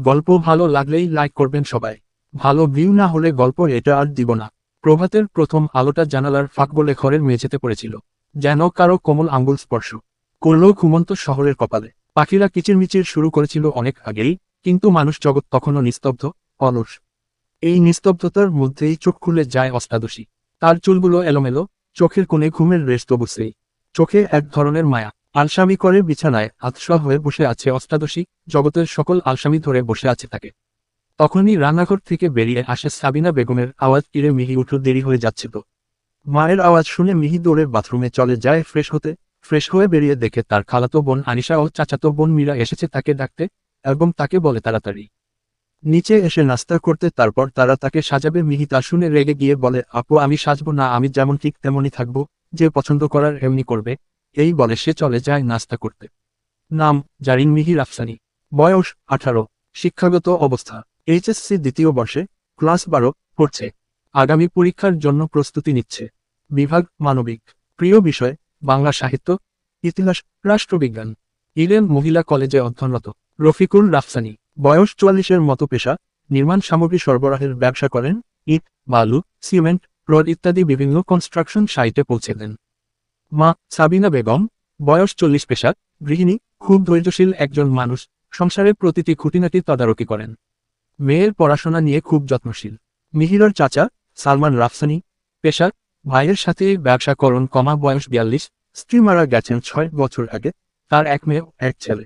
গল্প ভালো লাগলেই লাইক করবেন সবাই। ভালো ভিউ না হলে গল্প এটা আর দিব না। প্রভাতের প্রথম আলোটা জানালার ফাঁক বলে ঘরের মেঝেতে পড়েছিল। যেন কারও কোমল আঙ্গুল স্পর্শ। করল ঘুমন্ত শহরের কপালে। পাখিরা কিচিরমিচির শুরু করেছিল অনেক আগেই, কিন্তু মানুষ জগৎ তখনও নিস্তব্ধ, অলস। এই নিস্তব্ধতার মধ্যেই চোখ খুলে যায় অষ্টাদশী। তার চুলগুলো এলোমেলো, চোখের কোণে ঘুমের রেস্ট অবশ্যই চোখে এক ধরনের মায়া। আলসামি করে বিছানায় আতসা হয়ে বসে আছে অষ্টাদশী জগতের সকল আলসামি ধরে বসে আছে তাকে। তখনই রান্নাঘর থেকে বেরিয়ে আসে সাবিনা বেগমের আওয়াজ কিরে মিহি উঠো দেরি হয়ে যাচ্ছে তো। মায়ের আওয়াজ শুনে মিহি দৌড়ে বাথরুমে চলে যায় ফ্রেশ হতে। ফ্রেশ হয়ে বেরিয়ে দেখে তার খালাতো বোন আনিশা ও চাচাতো বোন মীরা এসেছে তাকে ডাকতে এবং তাকে বলে তাড়াতাড়ি। নিচে এসে নাস্তা করতে তারপর তারা তাকে সাজাবে মিহি তা শুনে রেগে গিয়ে বলে, আপু, আমি সাজবো না, আমি যেমন ঠিক তেমনই থাকব, যে পছন্দ করার এমনি করবে। এই বলে সে চলে যায় নাস্তা করতে। নাম, জারিন মিহি রাফসানি বয়স আঠারো। শিক্ষাগত অবস্থা। এইচএসসি দ্বিতীয় বর্ষে ক্লাস বারো পড়ছে। আগামী পরীক্ষার জন্য প্রস্তুতি নিচ্ছে। বিভাগ মানবিক। প্রিয় বিষয়, বাংলা সাহিত্য, ইতিহাস, রাষ্ট্রবিজ্ঞান। ইডেন মহিলা কলেজে অধ্যয়নরত রফিকুল রাফসানি। বয়স চুয়াল্লিশের মতো পেশা, নির্মাণ সামগ্রী সরবরাহের ব্যবসা করেন, ইট, বালু, সিমেন্ট, রড ইত্যাদি বিভিন্ন কনস্ট্রাকশন সাইটে পৌঁছে দেন। মা সাবিনা বেগম, বয়স চল্লিশ পেশা গৃহিণী, খুব ধৈর্যশীল একজন মানুষ, সংসারের প্রতিটি খুঁটিনাটি তদারকি করেন। মেয়ের পড়াশোনা নিয়ে খুব যত্নশীল। মিহিরর চাচা, সালমান রাফসানি পেশা ভাইয়ের সাথে ব্যবসা করণ কমা বয়স বিয়াল্লিশ, স্ত্রী মারা গেছেন ছয় বছর আগে, তার এক মেয়ে, এক ছেলে।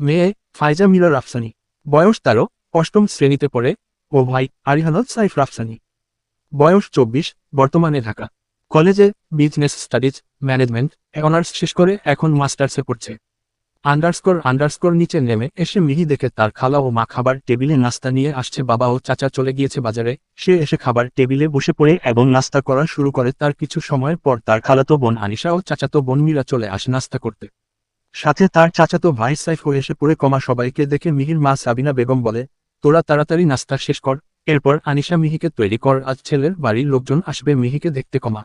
মেয়ে, ফাইজা মিলা রাফসানি, বয়স তেরো, অষ্টম শ্রেণীতে পড়ে, ও ভাই আরিহানত সাইফ রাফসানি। বয়স চব্বিশ, বর্তমানে ঢাকা। কলেজে বিজনেস স্টাডিজ ম্যানেজমেন্ট অনার্স শেষ করে এখন মাস্টার্সে পড়ছে। আন্ডারস্কোর আন্ডারস্কোর নিচে নেমে এসে মিহি দেখে তার খালা ও মা খাবার টেবিলে নাস্তা নিয়ে আসছে বাবা ও চাচা চলে গিয়েছে বাজারে। সে এসে খাবার টেবিলে বসে পড়ে এবং নাস্তা করা শুরু করে তার কিছু সময়ের পর তার খালাতো বোন আনিশা ও চাচাতো বোন মীরা চলে আসে নাস্তা করতে। সাথে তার চাচাতো ভাই সাইফ হয়ে এসে পড়ে কমা সবাইকে দেখে মিহির মা সাবিনা বেগম বলে, তোরা তাড়াতাড়ি নাস্তা শেষ কর। এরপর আনিশা মিহিকে তৈরি কর, আজ ছেলের বাড়ির লোকজন আসবে মিহিকে দেখতে কমা।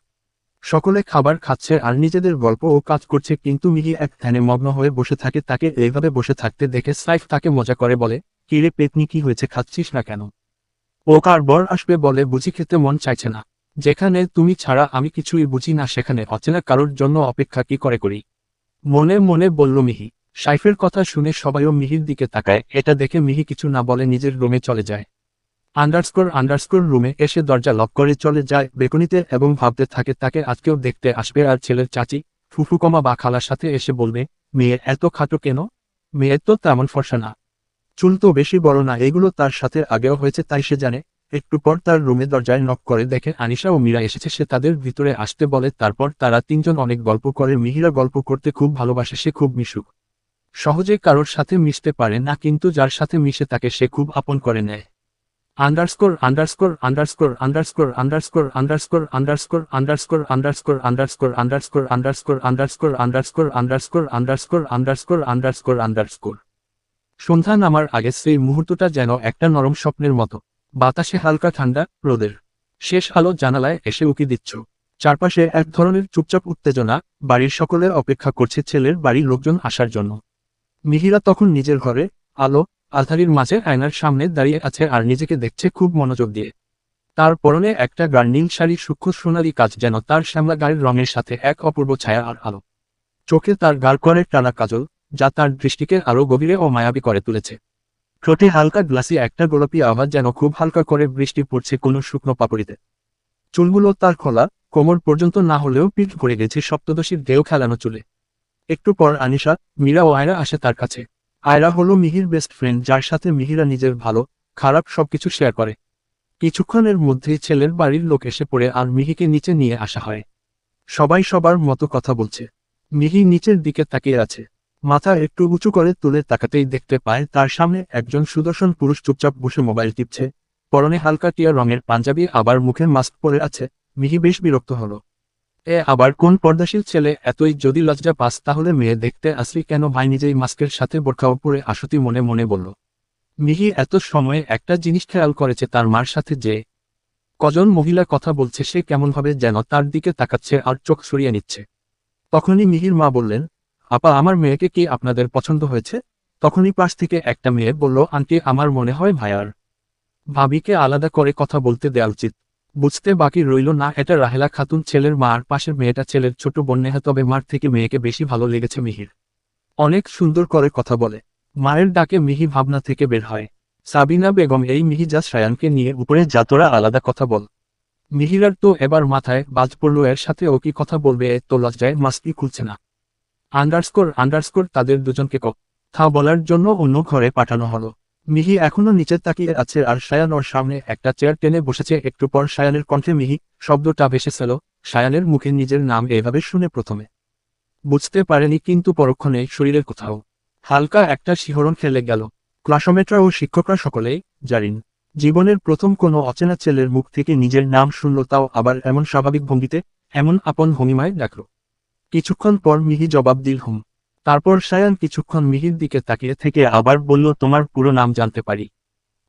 সকলে খাবার খাচ্ছে আর নিজেদের গল্প ও কাজ করছে কিন্তু মিহি এক ধ্যানে মগ্ন হয়ে বসে থাকে, তাকে এইভাবে বসে থাকতে দেখে সাইফ তাকে মজা করে বলে কিরে পেতনি, কি হয়েছে, খাচ্ছিস না কেন? ও কার বর আসবে বলে বুঝি খেতে মন চাইছে না। যেখানে তুমি ছাড়া আমি কিছুই বুঝি না, সেখানে অচেনা কারোর জন্য অপেক্ষা কি করে করি? মনে মনে বলল মিহি। সাইফের কথা শুনে সবাইও মিহির দিকে তাকায়। এটা দেখে মিহি কিছু না বলে নিজের রুমে চলে যায়। আন্ডারস্কোর আন্ডারস্কোর রুমে এসে দরজা লক করে চলে যায় বেকুনিতে এবং ভাবতে থাকে, তাকে আজকেও দেখতে আসবে আর ছেলের চাচি। ফুফুকমা বা খালার সাথে এসে বলবে, মেয়ে এত খাটো কেন? মেয়ের তো তেমন ফর্সা না। চুল তো বেশি বড় না, এগুলো তার সাথে আগেও হয়েছে তাই সে জানে। একটু পর তার রুমে দরজায় নক করে দেখে আনিশা ও মীরা এসেছে, সে তাদের ভিতরে আসতে বলে, তারপর তারা তিনজন অনেক গল্প করে, মিহিরা গল্প করতে খুব ভালোবাসে, সে খুব মিশুক। সহজে কারোর সাথে মিশতে পারে না, কিন্তু যার সাথে মিশে তাকে সে খুব আপন করে নেয়। Underscore underscore underscore underscore underscore underscore underscore underscore underscore underscore underscore underscore underscore underscore underscore underscore underscore underscore underscore সন্ধ্যা নামার আগে সেই মুহূর্তটা যেন একটা নরম স্বপ্নের মতো বাতাসে হালকা ঠান্ডা রোদের শেষ আলো জানালায় এসে উকি দিচ্ছ চারপাশে এক ধরনের চুপচাপ উত্তেজনা বাড়ির সকলে অপেক্ষা করছে ছেলের বাড়ির লোকজন আসার জন্য মিহিরা তখন নিজের ঘরে আলো আলথারির মাঝে আয়নার সামনে দাঁড়িয়ে আছে আর নিজেকে দেখছে খুব মনোযোগ দিয়ে। তার পরনে একটা গাঢ় নীল শাড়ি সূক্ষ্ম সোনালি কাজ যেন তার শ্যামলা গায়ের রঙের সাথে এক অপূর্ব ছায়া আর আলো। চোখে তার গাঢ় করে টানা কাজল, যা তার দৃষ্টিকে আরও গভীরে ও মায়াবী করে তুলেছে। ঠোঁটে হালকা গ্লাসি একটা গোলাপি আওয়াজ যেন খুব হালকা করে বৃষ্টি পড়ছে কোনো শুকনো পাপড়িতে। চুলগুলো তার খোলা, কোমর পর্যন্ত না হলেও পিঠ ভরে গেছে সপ্তদশীর দেহ খেলানো চুলে। একটু পর আনিশা, মীরা ও আয়রা আসে তার কাছে। আয়রা হলো মিহির বেস্ট ফ্রেন্ড যার সাথে মিহিরা নিজের ভালো, খারাপ সবকিছু শেয়ার করে। কিছুক্ষণের মধ্যেই ছেলের বাড়ির লোক এসে পড়ে আর মিহিকে নিচে নিয়ে আসা হয়। সবাই সবার মতো কথা বলছে। মিহি নিচের দিকে তাকিয়ে আছে। মাথা একটু উঁচু করে তুলে তাকাতেই দেখতে পায় তার সামনে একজন সুদর্শন পুরুষ চুপচাপ বসে মোবাইল টিপছে। পরনে হালকা টিয়া রঙের পাঞ্জাবি আবার মুখে মাস্ক পরে আছে। মিহি বেশ বিরক্ত হলো। এ আবার কোন পর্দাশীল ছেলে এতই যদি লজ্জা পাস তাহলে মেয়ে দেখতে আসলি কেন? ভাই নিজেই মাস্কের সাথে বোরখাও পরে আসতি মনে মনে বলল। মিহি এত সময়ে একটা জিনিস খেয়াল করেছে তার মার সাথে যে কজন মহিলা কথা বলছে সে কেমনভাবে যেন তার দিকে তাকাচ্ছে আর চোখ সরিয়ে নিচ্ছে। তখনই মিহির মা বললেন, আপা, আমার মেয়েকে কি আপনাদের পছন্দ হয়েছে? তখনই পাশ থেকে একটা মেয়ে বলল, আন্টি, আমার মনে হয় ভাইয়ার ভাবিকে আলাদা করে কথা বলতে দেওয়া উচিত। বুঝতে বাকি রইল না, এটা রাহেলা খাতুন ছেলের মা আর পাশের মেয়েটা ছেলের ছোট বোন নেহা, তবে মার থেকে মেয়েকে বেশি ভালো লেগেছে মিহির। অনেক সুন্দর করে কথা বলে। মায়ের ডাকে মিহি ভাবনা থেকে বের হয়। সাবিনা বেগম, এই মিহিজাজ শ্রায়ানকে নিয়ে উপরে যাতরা আলাদা কথা বল। মিহিরার তো এবার মাথায় বাজ পড়ল, এর সাথে ও কি কথা বলবে, এ তো লজ্জায় মাস্কি খুলছে না। আন্ডারস্কোর আন্ডারস্কোর, তাদের দুজনকে কথা বলার জন্য অন্য ঘরে পাঠানো হলো। মিহি এখনও নিচে তাকিয়ে আছে আর সায়ান ওর সামনে একটা চেয়ার টেনে বসেছে। একটু পর সায়ানের কণ্ঠে মিহি শব্দটা ভেসেছিল সায়ানের মুখে নিজের নাম এভাবে শুনে প্রথমে। বুঝতে পারেনি কিন্তু পরক্ষণে শরীরের কোথাও। হালকা একটা শিহরণ খেলে গেল। ক্লাসমেটরা ও শিক্ষকরা সকলেই, জারিন, জীবনের প্রথম কোনো অচেনা ছেলের মুখ থেকে নিজের নাম শুনল, তাও আবার এমন স্বাভাবিক ভঙ্গিতে, এমন আপন ভঙ্গিমায় ডাকল। কিছুক্ষণ পর মিহি জবাব দিল, হুম। তারপর সায়ান কিছুক্ষণ মিহির দিকে তাকিয়ে থেকে আবার বলল, তোমার পুরো নাম জানতে পারি।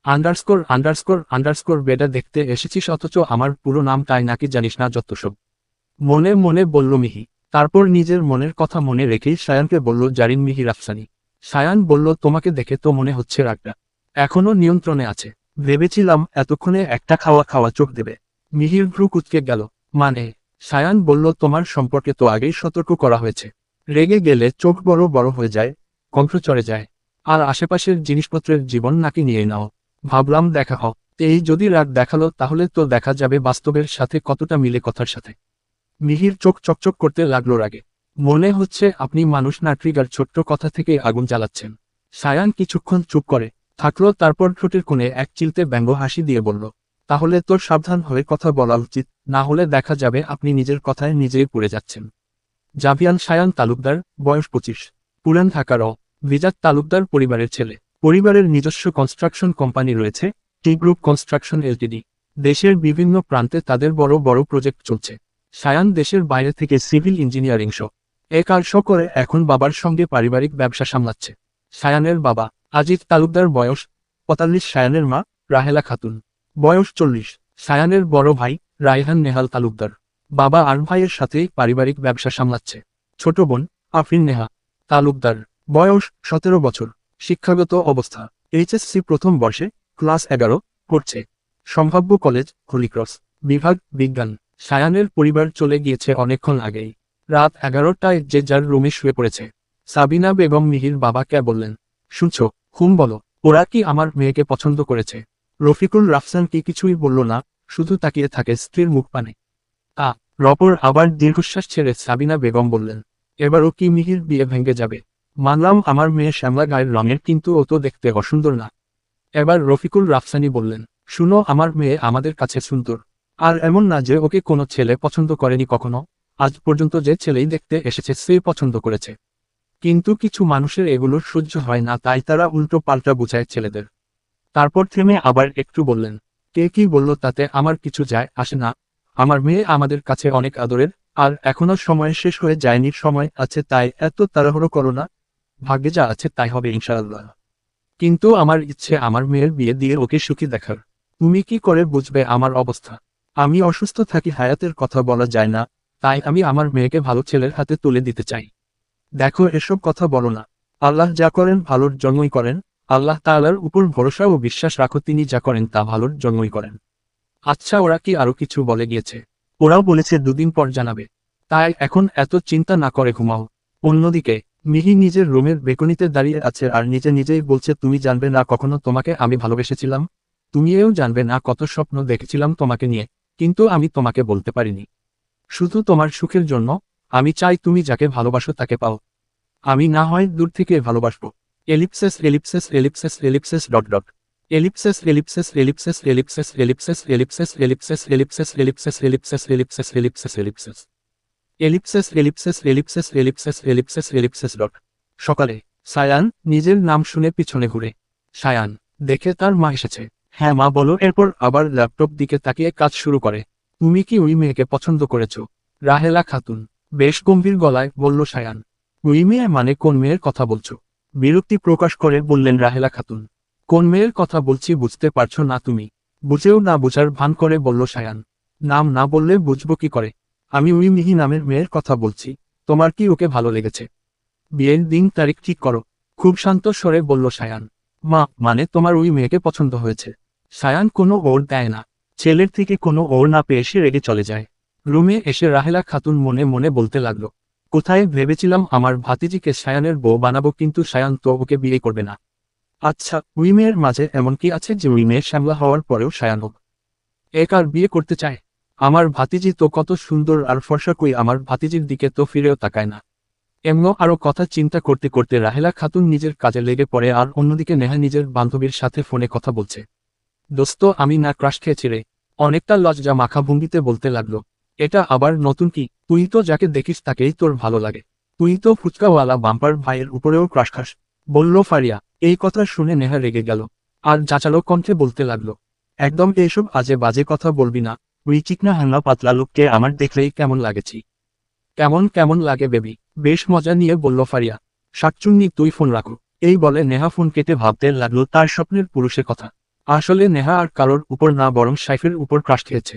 আন্ডারস্কোর আন্ডারস্কোর আন্ডারস্কোর বেডা দেখতে এসেছিস অথচ আমার পুরো নাম তাই নাকি জানিস না যত সব? মনে মনে বলল মিহি। তারপর নিজের মনের কথা মনে রেখেই সায়ানকে বলল, জারিন মিহি রাফসানি। সায়ান বলল, তোমাকে দেখে তো মনে হচ্ছে রাগটা। এখনও নিয়ন্ত্রণে আছে। ভেবেছিলাম এতক্ষণে একটা খাওয়া খাওয়া চোখ দেবে। মিহির ভ্রু কুচকে গেল। মানে? সায়ান বলল, তোমার সম্পর্কে তো আগেই সতর্ক করা হয়েছে। রেগে গেলে চোখ বড় বড় হয়ে যায়, কণ্ঠ চড়ে যায়। আর আশেপাশের জিনিসপত্রের জীবন নাকি নিয়ে নাও। ভাবলাম দেখা হোক। এই যদি রাগ দেখাল, তাহলে তো দেখা যাবে বাস্তবের সাথে কতটা মিলে কথার সাথে। মিহির চোখ চকচক করতে লাগল রাগে। মনে হচ্ছে আপনি মানুষ না, ট্রিগার ছোট্ট কথা থেকে আগুন জ্বালাচ্ছেন। সায়ান কিছুক্ষণ চুপ করে থাকল, তারপর ঠোঁটের কোণে এক চিলতে ব্যঙ্গ হাসি দিয়ে বলল, তাহলে তোর সাবধান হয়ে কথা বলা উচিত, না হলে দেখা যাবে আপনি নিজের কথায় নিজেই পড়ে যাচ্ছেন। জাভিয়ান সায়ান তালুকদার, বয়স পঁচিশ। পুরান ঢাকার অ ভিজাত তালুকদার পরিবারের ছেলে। পরিবারের নিজস্ব কনস্ট্রাকশন কোম্পানি রয়েছে টি গ্রুপ কনস্ট্রাকশন এলটিডি দেশের বিভিন্ন প্রান্তে তাদের বড় বড় প্রজেক্ট চলছে। সায়ান দেশের বাইরে থেকে সিভিল ইঞ্জিনিয়ারিং শ এ কাজ করে এখন বাবার সঙ্গে পারিবারিক ব্যবসা সামলাচ্ছে। সায়ানের বাবা আজিজ তালুকদার বয়স পঁয়তাল্লিশ, সায়ানের মা, রাহেলা খাতুন। বয়স চল্লিশ। সায়ানের বড় ভাই, রায়হান নেহাল তালুকদার। বাবা আর ভাইয়ের সাথেই পারিবারিক ব্যবসা সামলাচ্ছে। ছোট বোন আফরিন নেহা, তালুকদার, বয়স সতেরো বছর, শিক্ষাগত অবস্থা, এইচএসসি প্রথম বর্ষে ক্লাস এগারো পড়ছে সম্ভাব্য কলেজ হলিক্রস, বিভাগ বিজ্ঞান, সায়ানের পরিবার চলে গিয়েছে অনেকক্ষণ আগেই। রাত এগারোটায় যে যার রুমে শুয়ে পড়েছে। সাবিনা বেগম মিহির বাবাকে বললেন, শুনছ হুম বলো, ওরা কি আমার মেয়েকে পছন্দ করেছে? রফিকুল রাফসান কি কিছুই বলল না, শুধু তাকিয়ে থাকে স্ত্রীর মুখ পানে। আ রপর আবার দীর্ঘশ্বাস ছেড়ে সাবিনা বেগম বললেন, এবারও কি মিহির বিয়ে ভেঙে যাবে? মানলাম আমার মেয়ে শ্যামলা গায়ের রঙের, কিন্তু ও তো দেখতে অসুন্দর না। এবার রফিকুল রাফসানি বললেন, শুনো, আমার মেয়ে আমাদের কাছে সুন্দর। আর এমন না যে ওকে কোনো ছেলে পছন্দ করেনি কখনো। আজ পর্যন্ত যে ছেলেই দেখতে এসেছে, সে পছন্দ করেছে। কিন্তু কিছু মানুষের এগুলো সহ্য হয় না, তাই তারা উল্টো পাল্টা বুঝায় ছেলেদের। তারপর থেমে আবার একটু বললেন, কে কি বলল তাতে আমার কিছু যায় আসে না। আমার মেয়ে আমাদের কাছে অনেক আদরের, আর এখনও সময় শেষ হয়ে যায়নি, সময় আছে তাই এত তাড়াহুড়ো করো না। ভাগ্যে যা আছে তাই হবে ইনশাআল্লাহ। কিন্তু আমার ইচ্ছে আমার মেয়ের বিয়ে দিয়ে ওকে সুখী দেখার। তুমি কি করে বুঝবে আমার অবস্থা? আমি অসুস্থ থাকি, হায়াতের কথা বলা যায় না, তাই আমি আমার মেয়েকে ভালো ছেলের হাতে তুলে দিতে চাই। দেখো, এসব কথা বলো না। আল্লাহ যা করেন ভালোর জন্যই করেন, আল্লাহ তালার উপর ভরসা ও বিশ্বাস রাখো, তিনি যা করেন তা ভালোর জন্যই করেন। আচ্ছা ওরা কি আরও কিছু বলে গিয়েছে? ওরাও বলেছে, দুদিন পর জানাবে। তাই এখন এত চিন্তা না করে ঘুমাও। অন্যদিকে, মিহি নিজের রুমের বেকনিতে দাঁড়িয়ে আছে আর নিজে নিজেই বলছে, তুমি জানবে না কখনো তোমাকে আমি ভালোবেসেছিলাম? তুমিও জানবে না কত স্বপ্ন দেখেছিলাম তোমাকে নিয়ে। কিন্তু আমি তোমাকে বলতে পারিনি। শুধু তোমার সুখের জন্য, আমি চাই তুমি যাকে ভালোবাসো তাকে পাও। আমি না হয় দূর থেকে ভালোবাসবো। Ellipses ellipses ellipses ellipses dot dot. Ellipses ellipses ellipses ellipses ellipses ellipses ellipses ellipses ellipses ellipses ellipses ellipses ellipses ellipses ellipses ellipses ellipses ellipses ellipses dot সকালে সায়ান নিজের নাম শুনে পিছনে ঘুরে সায়ান দেখে তার মা এসেছে হ্যাঁ মা বলো এরপর আবার ল্যাপটপ দিকে তাকিয়ে কাজ শুরু করে তুমি কি ওই মেয়েকে পছন্দ করেছ রাহেলা খাতুন বেশ গম্ভীর গলায় বলল সায়ান ওই মেয়ে মানে কোন মেয়ের কথা বলছো বিরক্তি প্রকাশ করে বললেন রাহেলা খাতুন কোন মেয়ের কথা বলছি বুঝতে পারছ না তুমি? বুঝেও না বুঝার ভান করে বলল সায়ান। নাম না বললে বুঝব কি করে? আমি ওই মিহি নামের মেয়ের কথা বলছি, তোমার কি ওকে ভালো লেগেছে? বিয়ের দিন তারিখ ঠিক করো। খুব শান্ত স্বরে বলল সায়ান। মা মানে তোমার ওই মেয়েকে পছন্দ হয়েছে। সায়ান কোনো ওর দেয় না। ছেলের থেকে কোনো ওর না পেয়ে এসে রেগে চলে যায়। রুমে এসে রাহেলা খাতুন মনে মনে বলতে লাগল, কোথায় ভেবেছিলাম আমার ভাতিজিকে সায়ানের বউ বানাবো, কিন্তু সায়ান তো ওকে বিয়ে করবে না। আচ্ছা ওই মেয়ের মাঝে এমন কি আছে যে ওই শ্যামলা হওয়ার পরেও সায়ান হোক এক আর বিয়ে করতে চায়? আমার ভাতিজি তো কত সুন্দর আর ফর্সা কই, আমার ভাতিজির দিকে তো ফিরেও তাকায় না। এমন আরও কথা চিন্তা করতে করতে রাহেলা খাতুন নিজের কাজে লেগে পড়ে আর অন্যদিকে নেহা নিজের বান্ধবীর সাথে ফোনে কথা বলছে। দোস্ত, আমি না ক্রাশ খেয়েছি রে। অনেকটা লজ্জা মাখা ভঙ্গিতে বলতে লাগল। এটা আবার নতুন কি? তুই তো যাকে দেখিস তাকেই তোর ভালো লাগে। তুই তো ফুচকাওয়ালা বাম্পার ভাইয়ের উপরেও ক্রাশ খাস। বলল ফারিয়া এই কথা শুনে নেহা রেগে গেল। আর যাচালো কণ্ঠে বলতে লাগল, একদম এসব আজে বাজে কথা বলবি না। তুই চিকনা হাঙ্গা পাতলা লোককে আমার দেখলেই কেমন লাগেছি। কেমন কেমন লাগে বেবি। বেশ মজা নিয়ে বলল ফারিয়া, শাকচুন্নি, তুই ফোন রাখো। এই বলে নেহা ফোন কেটে ভাবতে লাগল তার স্বপ্নের পুরুষের কথা। আসলে নেহা আর কারোর উপর না, বরং সাইফের উপর ক্রাশ খেয়েছে।